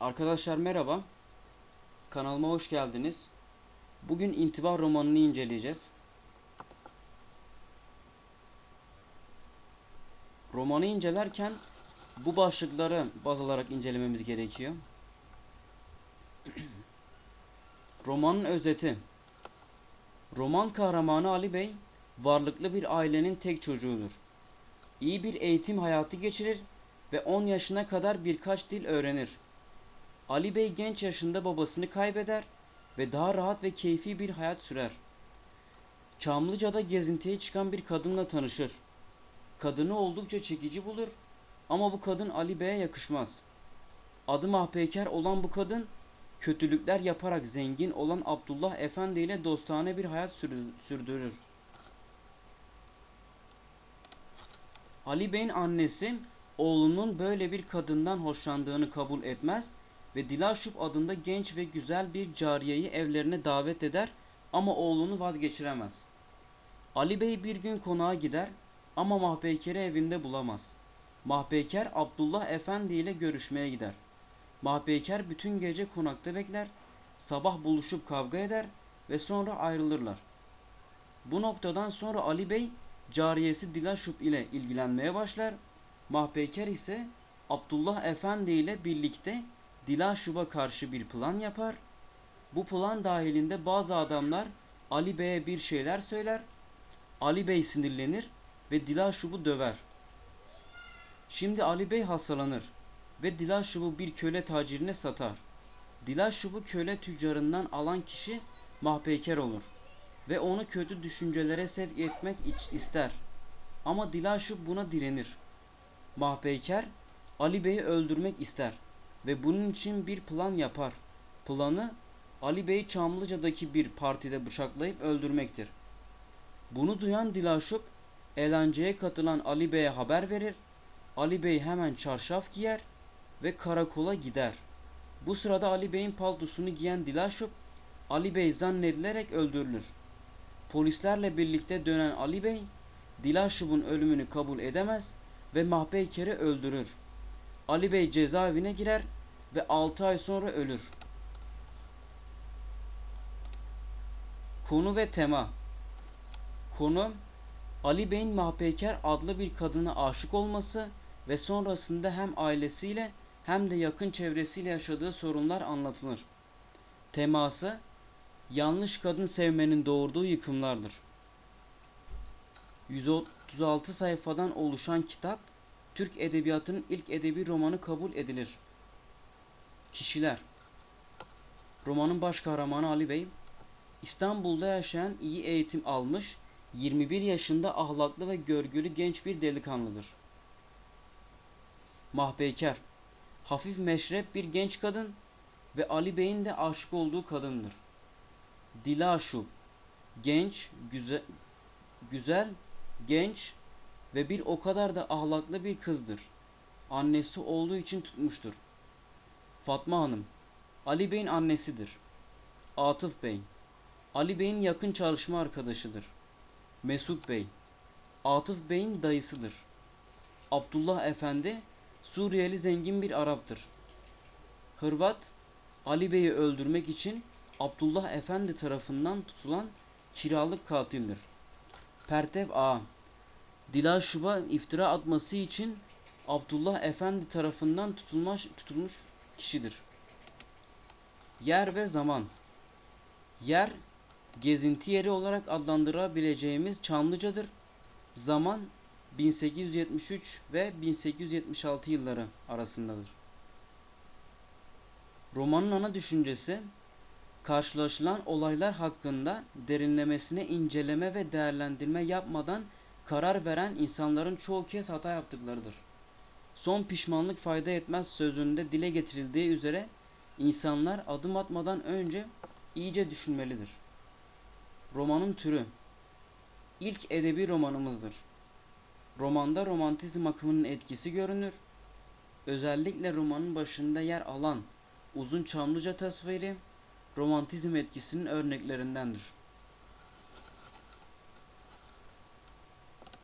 Arkadaşlar merhaba. Kanalıma hoş geldiniz. Bugün İntibah romanını inceleyeceğiz. Romanı incelerken bu başlıkları baz alarak incelememiz gerekiyor. Romanın özeti. Roman kahramanı Ali Bey varlıklı bir ailenin tek çocuğudur. İyi bir eğitim hayatı geçirir ve 10 yaşına kadar birkaç dil öğrenir. Ali Bey genç yaşında babasını kaybeder ve daha rahat ve keyfi bir hayat sürer. Çamlıca'da gezintiye çıkan bir kadınla tanışır. Kadını oldukça çekici bulur ama bu kadın Ali Bey'e yakışmaz. Adı mahpeyker olan bu kadın kötülükler yaparak zengin olan Abdullah Efendi ile dostane bir hayat sürdürür. Ali Bey'in annesi oğlunun böyle bir kadından hoşlandığını kabul etmez ve Dilaşup adında genç ve güzel bir cariyeyi evlerine davet eder ama oğlunu vazgeçiremez. Ali Bey bir gün konağa gider ama Mahpeyker'i evinde bulamaz. Mahpeyker Abdullah Efendi ile görüşmeye gider. Mahpeyker bütün gece konakta bekler, sabah buluşup kavga eder ve sonra ayrılırlar. Bu noktadan sonra Ali Bey cariyesi Dilaşup ile ilgilenmeye başlar. Mahpeyker ise Abdullah Efendi ile birlikte Dilaşup'a karşı bir plan yapar. Bu plan dahilinde bazı adamlar Ali Bey'e bir şeyler söyler. Ali Bey sinirlenir ve Dilaşup'u döver. Şimdi Ali Bey hastalanır ve Dilaşup'u bir köle tacirine satar. Dilaşup'u köle tüccarından alan kişi Mahpeyker olur ve onu kötü düşüncelere sevk etmek ister. Ama Dilaşup buna direnir. Mahpeyker Ali Bey'i öldürmek ister ve bunun için bir plan yapar. Planı Ali Bey'i Çamlıca'daki bir partide bıçaklayıp öldürmektir. Bunu duyan Dilaşup eğlenceye katılan Ali Bey'e haber verir. Ali Bey hemen çarşaf giyer ve karakola gider. Bu sırada Ali Bey'in paltosunu giyen Dilaşup Ali Bey zannedilerek öldürülür. Polislerle birlikte dönen Ali Bey Dilaşup'un ölümünü kabul edemez ve Mahpeyker'i öldürür. Ali Bey cezaevine girer ve 6 ay sonra ölür. Konu ve tema Konu Ali Bey'in Mahpeyker adlı bir kadına aşık olması ve sonrasında hem ailesiyle hem de yakın çevresiyle yaşadığı sorunlar anlatılır. Teması yanlış kadın sevmenin doğurduğu yıkımlardır. 136 sayfadan oluşan kitap Türk edebiyatının ilk edebi romanı kabul edilir. Kişiler Romanın baş kahramanı Ali Bey, İstanbul'da yaşayan iyi eğitim almış, 21 yaşında ahlaklı ve görgülü genç bir delikanlıdır. Mahpeyker, hafif meşrep bir genç kadın ve Ali Bey'in de aşık olduğu kadındır. Dilaşu, genç, güzel, güzel, genç ve bir o kadar da ahlaklı bir kızdır. Annesi olduğu için tutmuştur. Fatma Hanım, Ali Bey'in annesidir. Atıf Bey, Ali Bey'in yakın çalışma arkadaşıdır. Mesut Bey, Atıf Bey'in dayısıdır. Abdullah Efendi, Suriyeli zengin bir Arap'tır. Hırvat, Ali Bey'i öldürmek için Abdullah Efendi tarafından tutulan kiralık katildir. Pertev Ağa, Dilaşub'a iftira atması için Abdullah Efendi tarafından tutulmuş, tutulmuş kişidir. Yer ve zaman Yer, gezinti yeri olarak adlandırabileceğimiz Çamlıca'dır. Zaman 1873 ve 1876 yılları arasındadır. Romanın ana düşüncesi, karşılaşılan olaylar hakkında derinlemesine inceleme ve değerlendirme yapmadan karar veren insanların çoğu kez hata yaptıklarıdır. Son pişmanlık fayda etmez sözünde dile getirildiği üzere insanlar adım atmadan önce iyice düşünmelidir. Romanın türü İlk edebi romanımızdır. Romanda romantizm akımının etkisi görünür. Özellikle romanın başında yer alan uzun Çamlıca tasviri romantizm etkisinin örneklerindendir.